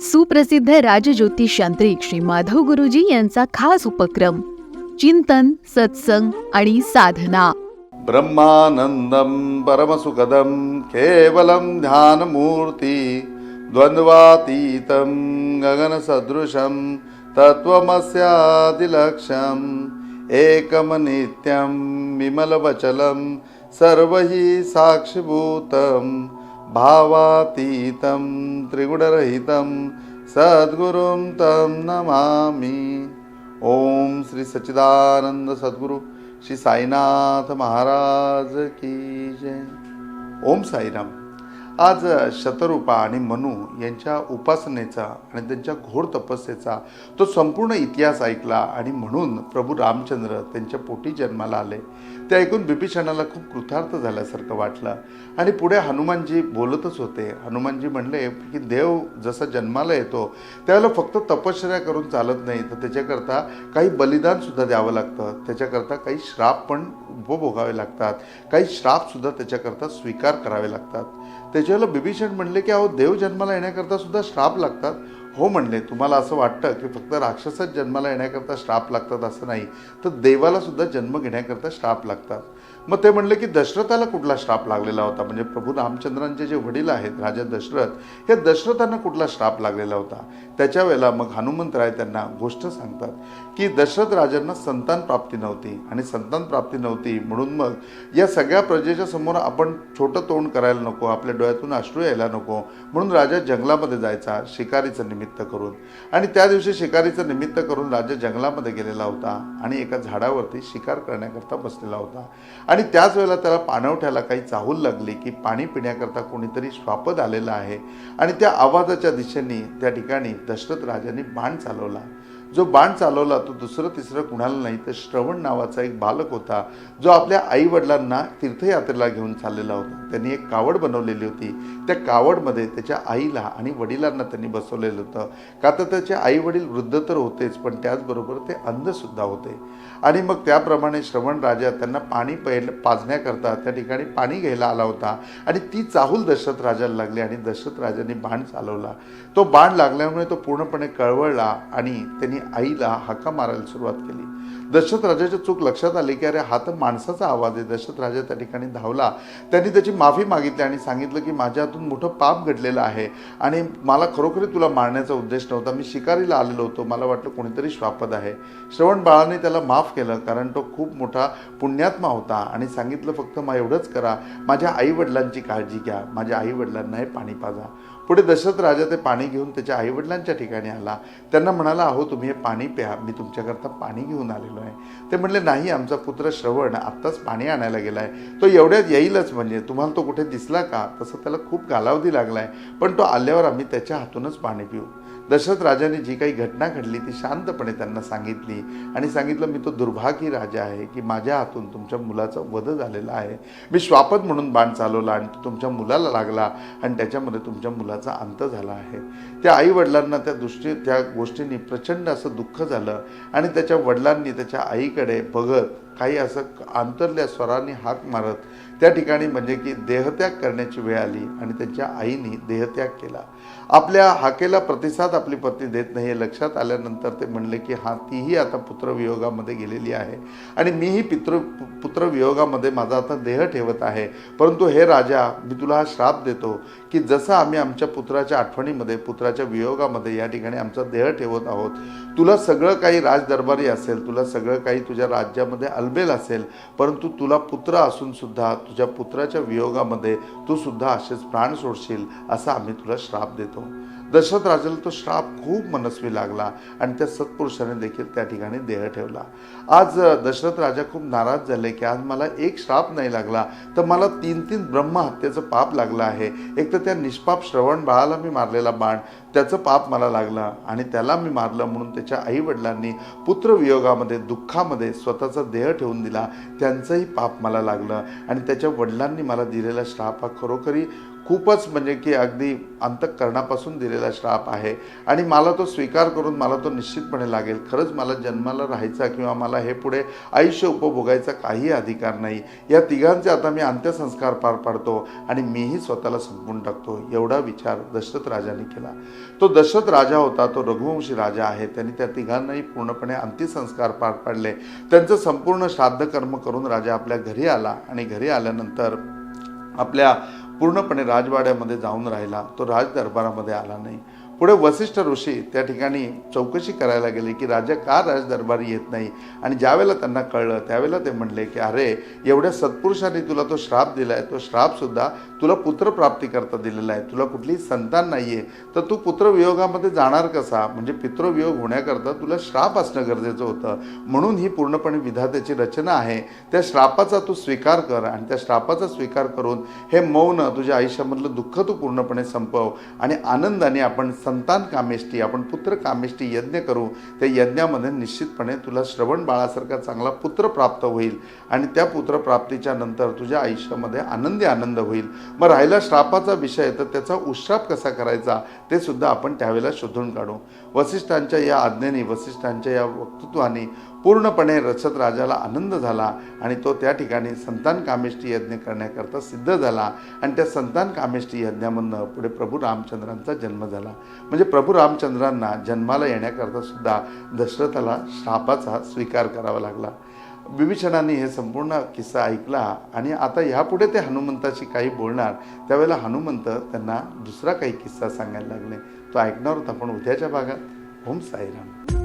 सुप्रसिद्ध राजज्योतिष यांत्रिक श्री माधव गुरुजी यांचा खास उपक्रम चिंतन सत्संग आणि साधना. ब्रह्मानन्दं परमसुखदं केवलं ध्यानमूर्ति द्वन्द्वातीतं गगनसदृशं तत्त्वमस्यादिलक्ष्यम् एकमनित्यं विमलवचलं सर्वैः साक्षिभूतं भावातीतं त्रिगुणरहितं सद्गुरुं तं नमामि। ओम श्री सच्चिदानंद सद्गुरु श्री साईनाथ महाराज की जय। ओम साईराम। आज शतरूपा आणि मनु यांच्या उपासनेचा आणि त्यांच्या घोर तपस्येचा तो संपूर्ण इतिहास ऐकला आणि म्हणून प्रभू रामचंद्र त्यांच्या पोटी जन्माला आले. ते ऐकून बिभीषणाला खूप कृतार्थ झाल्यासारखं वाटलं. आणि पुढे हनुमानजी बोलतच होते. हनुमानजी म्हणले की देव जसा जन्माला येतो त्यावेळेला फक्त तपश्चर्या करून चालत नाही तर त्याच्याकरता काही बलिदान सुद्धा द्यावं लागतं. त्याच्याकरता काही श्राप पण उपभोगावे लागतात. काही श्रापसुद्धा त्याच्याकरता स्वीकार करावे लागतात. त्याच्याला बिभीषण म्हणले की अहो देव जन्माला येण्याकरता सुद्धा श्राप लागतात. हो म्हणले. तुम्हाला असं वाटतं की फक्त राक्षसच जन्माला येण्याकरता श्राप लागतात असं नाही तर देवाला सुद्धा जन्म घेण्याकरता श्राप लागतात. मग ते म्हणले की दशरथाला कुठला श्राप लागलेला होता? म्हणजे प्रभू रामचंद्रांचे जे वडील आहेत राजा दशरथ हे दशरथांना कुठला श्राप लागलेला होता? त्याच्या वेळेला मग हनुमंतराय त्यांना गोष्ट सांगतात की दशरथ राजांना संतान प्राप्ती नव्हती आणि संतान प्राप्ती नव्हती म्हणून मग या सगळ्या प्रजेच्या समोर आपण छोटं तोंड करायला नको आपल्या डोळ्यातून अश्रू यायला नको म्हणून राजा जंगलामध्ये जायचा शिकारीचं निमित्त करून. आणि त्या दिवशी शिकारीचं निमित्त करून राजा जंगलामध्ये गेलेला होता आणि एका झाडावरती शिकार करण्याकरता बसलेला होता. आणि आणि त्याच वेळेला त्याला पाणवठ्याला काही चाहूल लागली की पाणी पिण्याकरता कोणीतरी श्वापद आलेला आहे. आणि त्या आवाजाच्या दिशेने त्या ठिकाणी दशरथ राजांनी बाण चालवला. जो बाण चालवला तो दुसरं तिसरं कुणाला नाही तर श्रवण नावाचा एक बालक होता जो आपल्या आई वडिलांना तीर्थयात्रेला घेऊन चाललेला होता. त्यांनी एक कावड बनवलेली होती. त्या कावडमध्ये त्याच्या आईला आणि वडिलांना त्यांनी बसवलेलं होतं. का तर त्याचे आई वडील वृद्ध तर होतेच पण त्याचबरोबर ते अंधसुद्धा होते. आणि मग त्याप्रमाणे श्रवण राजा त्यांना पाणी पै पाजण्याकरता त्या ठिकाणी पाणी घ्यायला आला होता. आणि ती चाहूल दशरथ राजाला लागली आणि दशरथ राजाने बाण चालवला. तो बाण लागल्यामुळे तो पूर्णपणे कळवळला आणि त्यांनी आईला हाका मारायला सुरुवात केली. दशरथ राजाच्या चूक लक्षात आली की अरे हा तर माणसाचा आवाज आहे. दशरथ राजा त्या ठिकाणी धावला. त्यांनी त्याची माफी मागितली आणि सांगितलं की माझ्या हातून मोठं पाप घडलेलं आहे आणि मला खरोखरी तुला मारण्याचा उद्देश नव्हता. मी शिकारीला आलेलो होतो. मला वाटलं कोणीतरी श्वापद आहे. श्रवण बाळाने त्याला माफ केलं कारण तो खूप मोठा पुण्यात्मा होता आणि सांगितलं फक्त मग एवढंच करा. माझ्या आईवडिलांची काळजी घ्या. माझ्या आईवडिलांना हे पाणी पाजा. पुढे दशरथ राजा ते पाणी घेऊन त्याच्या आईवडिलांच्या ठिकाणी आला. त्यांना म्हणाला अहो तुम्ही हे पाणी प्या. मी तुमच्याकरता पाणी घेऊन आलेलो आहे. ते म्हणले नाही आमचा पुत्र श्रवण आत्ताच पाणी आणायला गेला आहे तो एवढ्यात येईलच म्हणजे. तुम्हाला तो कुठे दिसला का? तसं त्याला खूप कालावधी लागला आहे पण तो आल्यावर आम्ही त्याच्या हातूनच पाणी पिऊ. दशरथ राजाने जी काही घटना घडली ती शांतपणे त्यांना सांगितली. आणि सांगितलं मी तो दुर्भागी राजा आहे की माझ्या हातून तुमच्या मुलाचा वध झालेला आहे. मी श्वापद म्हणून बाण चालवला आणि तुमच्या मुलाला लागला आणि त्याच्यामध्ये तुमच्या मुलाचा अंत झाला आहे. त्या आई वडिलांना त्या दृष्टी त्या गोष्टींनी प्रचंड असं दुःख झालं आणि त्याच्या वडिलांनी त्याच्या आईकडे बघत काही असं अंतरल्या स्वरांनी हाक मारत त्या ठिकाणी म्हणजे की देहत्याग करण्याची वेळ आली आणि त्यांच्या आईने देहत्याग केला. आपल्या हाकेला प्रतिसाद आपली पत्नी देत नाही हे लक्षात आल्यानंतर ते म्हणले की हा तीही आता पुत्रवियोगामध्ये गेलेली आहे आणि मीही पितृ पुत्रवियोगामध्ये माझा आता देह ठेवत आहे. परंतु हे राजा मी तुला हा श्राप देतो की जसं आम्ही आमच्या पुत्राच्या आठवणीमध्ये पुत्राच्या वियोगामध्ये या ठिकाणी आमचा देह ठेवत आहोत तुला सगळं काही राजदरबारी असेल तुला सगळं काही तुझ्या राज्यामध्ये अलबेल असेल परंतु तुला पुत्र असून सुद्धा तुझ्या पुत्राच्या वियोगामध्ये तू सुद्धा असेच प्राण सोडशील असा आम्ही तुला श्राप देतो. दशरथ राजाला तो श्राप खूप मनस्वी लागला आणि त्या सत्पुरुषाने देखील त्या ठिकाणी देह ठेवला. आज दशरथ राजा खूप नाराज झाले की आज मला एक श्राप नाही लागला तर मला तीन तीन ब्रह्महत्येचं पाप लागलं आहे. एक तर त्या निष्पाप श्रवण बाळाला मी मारलेला बाण त्याचं पाप मला लागलं आणि त्याला मी मारलं म्हणून त्याच्या आईवडिलांनी पुत्रवियोगामध्ये दुःखामध्ये स्वतःचा देह ठेवून दिला. त्यांचंही पाप मला लागलं आणि त्याच्या वडिलांनी मला दिलेला श्राप हा खरोखरी खूपच म्हणजे की अगदी अंतःकरणापासून दिलेला श्राप आहे. आणि मला तो स्वीकार करून मला तो निश्चितपणे लागेल. खरंच मला जन्माला राहायचा किंवा मला हे पुढे आयुष्य उपभोगायचा काही अधिकार नाही. या तिघांचे आता मी अंत्यसंस्कार पार पाडतो आणि मीही स्वतःला संपवून टाकतो. एवढा विचार दशरथ राजाने केला. तो दशरथ राजा होता तो रघुवंशी राजा आहे. त्यांनी त्या तिघांनाही पूर्णपणे अंत्यसंस्कार पार पाडले. त्यांचं संपूर्ण श्राद्ध कर्म करून राजा आपल्या घरी आला आणि घरी आल्यानंतर आपल्या पूर्णपणे राजवाड्यामध्ये जाऊन राहिला तो राज दरबारामध्ये आला नाही. पुढे वसिष्ठ ऋषी त्या ठिकाणी चौकशी करायला गेले की राजा का राज दरबारी येत नाही? आणि ज्यावेळेला त्यांना कळलं त्यावेळेला ते म्हणले की अरे एवढ्या सत्पुरुषांनी तुला तो श्राप दिला आहे तो श्रापसुद्धा तुला पुत्रप्राप्ती करता दिलेला आहे. तुला कुठलीही संतान नाही आहे तर तू पुत्रवियोगामध्ये जाणार कसा? म्हणजे पितृवियोग होण्याकरता तुला श्राप असणं गरजेचं होतं. म्हणून ही पूर्णपणे विधात्याची रचना आहे. त्या श्रापाचा तू स्वीकार कर आणि त्या श्रापाचा स्वीकार करून हे मौन तुझ्या आयुष्यामधलं दुःख तू पूर्णपणे संपव आणि आनंदाने आपण संतान कामेष्टी आपण पुत्र कामेष्टी यज्ञ करू त्या यज्ञामध्ये निश्चितपणे तुला श्रवण बाळासारखा चांगला पुत्र प्राप्त होईल आणि त्या पुत्रप्राप्तीच्या नंतर तुझ्या आयुष्यामध्ये आनंदी आनंद होईल. मग राहिला श्रापाचा विषय तर त्याचा उश्राप कसा करायचा ते सुद्धा आपण त्यावेळेला शोधून काढू. वसिष्ठांच्या या आज्ञेने वसिष्ठांच्या या वक्तृत्वाने पूर्णपणे रसद राजाला आनंद झाला आणि तो त्या ठिकाणी संतान कामेष्टी यज्ञ करण्याकरता सिद्ध झाला आणि त्या संतान कामेष्टी यज्ञामधनं पुढे प्रभू रामचंद्रांचा जन्म झाला. म्हणजे प्रभू रामचंद्रांना जन्माला येण्याकरता सुद्धा दशरथाला श्रापाचा स्वीकार करावा लागला. विभीषणाने हे संपूर्ण किस्सा ऐकला आणि आता ह्यापुढे ते हनुमंताशी काही बोलणार त्यावेळेला हनुमंत त्यांना दुसरा काही किस्सा सांगायला लागले. तो ऐकणार होता आपण उद्याच्या भागात ओम साईराम.